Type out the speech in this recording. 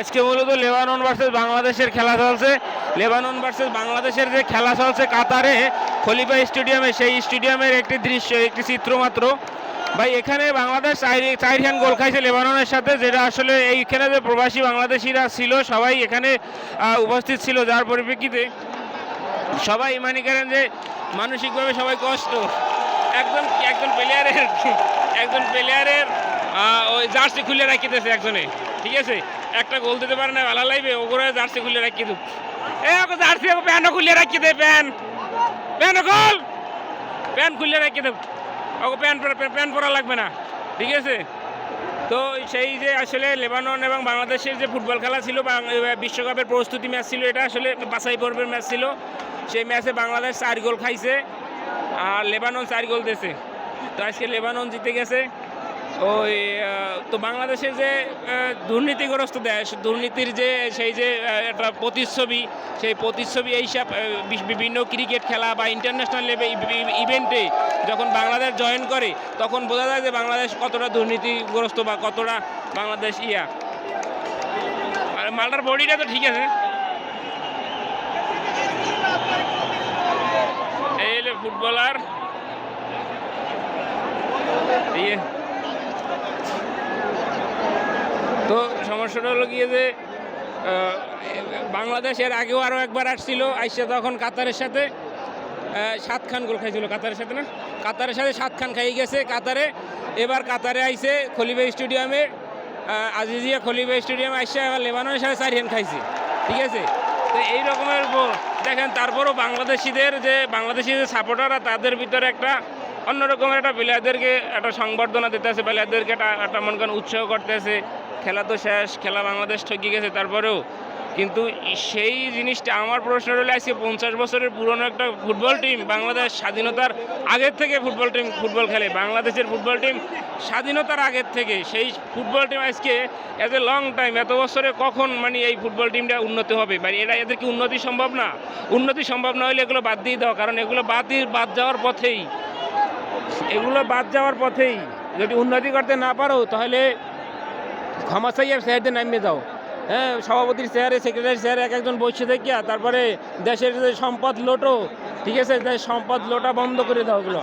আজকে মূলত Lebanon versus বাংলাদেশের খেলা চলছে। লেবানন ভার্সেস বাংলাদেশের যে খেলা চলছে কাতারে, খলিফা স্টেডিয়ামে, সেই স্টেডিয়ামের একটি দৃশ্য, একটি চিত্র মাত্র। ভাই, এখানে বাংলাদেশ চার হ্যান গোল খাইছে লেবাননের সাথে, যেটা আসলে এইখানে যে প্রবাসী বাংলাদেশিরা ছিল, সবাই এখানে উপস্থিত ছিল, যার পরিপ্রেক্ষিতে সবাই মানে করেন যে মানসিকভাবে সবাই কষ্ট। একজন একজন প্লেয়ারের একজন প্লেয়ারের ওই জার্সি খুলে রাখিতেছে একজনে। ঠিক আছে, একটা গোল দিতে পারে না ভালো লাগবে ওগুলো জার্সি খুলে রাখি দেব এ, ওকে জার্সি, ওকে প্যান্টও খুলে রাখি দে, প্যান। প্যান গোল! প্যান খুলে রাখি দেব ওকে প্যান প্যান পরা লাগবে না। ঠিক আছে? তো সেই যে আসলে লেবানন এবং বাংলাদেশের যে ফুটবল খেলা ছিল বিশ্বকাপের প্রস্তুতি ম্যাচ ছিল, এটা আসলে বাছাই পর্বের ম্যাচ ছিল। সেই ম্যাচে বাংলাদেশ চার গোল খাইছে, আর লেবানন চার গোল দিয়েছে। তো আজকে লেবানন জিতে গেছে। ওই তো বাংলাদেশে যে দুর্নীতিগ্রস্ত দেশ, দুর্নীতির যে, সেই যে একটা প্রতিচ্ছবি, সেই প্রতিচ্ছবি এইসব বিভিন্ন ক্রিকেট খেলা বা ইন্টারন্যাশনাল লেভেল ইভেন্টে যখন বাংলাদেশ জয়েন করে, তখন বোঝা যায় যে বাংলাদেশ কতটা দুর্নীতিগ্রস্ত বা কতটা বাংলাদেশ ইয়া। মালটার বডিটা তো ঠিক আছে। এই ফুটবলার। দিয়ে তো সমস্যাটা হলো গিয়ে যে বাংলাদেশের আগেও আরও একবার আসছিল, আইসা তখন কাতারের সাথে সাত খান গোল খাইছিল কাতারের সাথে না? কাতারের সাথে সাত খান খাই গেছে কাতারে। এবার কাতারে আইসে খলিফা স্টেডিয়ামে আজিজিয়া খলিফা স্টেডিয়ামে আইসা এবার লেবাননের সাথে চার রান খাইছে। ঠিক আছে? তো এই রকমের দেখেন, তারপরও বাংলাদেশিদের যে, বাংলাদেশি যে সাপোর্টাররা তাদের ভিতরে একটা অন্যরকমের একটা প্লেয়ারদেরকে একটা সংবর্ধনা দিতে আছে, প্লেয়ারদেরকে একটা একটা মনে করেন উৎসাহ করতেছে খেলা তো শেষ, খেলা বাংলাদেশ ঠকে গেছে তারপরেও। কিন্তু সেই জিনিসটা আমার প্রশ্ন রইলে, আজকে পঞ্চাশ বছরের পুরনো একটা ফুটবল টিম, বাংলাদেশ স্বাধীনতার আগের থেকে ফুটবল টিম, ফুটবল খেলে। বাংলাদেশের ফুটবল টিম স্বাধীনতার আগের থেকে। সেই ফুটবল টিম আজকে এজ এ লং টাইম এত বছরে কখন মানে এই ফুটবল টিমটা উন্নতি হবে? মানে এটা এদের কি উন্নতি সম্ভব না? উন্নতি সম্ভব না হলে এগুলো বাদ দিয়ে দাও, কারণ এগুলো বাদ দিয়ে বাদ যাওয়ার পথেই এগুলো বাদ যাওয়ার পথেই। যদি উন্নতি করতে না পারো, তাহলে ক্ষমা চাইয়া স্যারদের নামিয়ে যাও হ্যাঁ সভাপতির চেয়ারে সেক্রেটারি চেয়ারে এক একজন বসে থেকে তারপরে দেশের যে সম্পদ লোটো, ঠিক আছে দেশের সম্পদ লোটা বন্ধ করে দাও ওগুলো।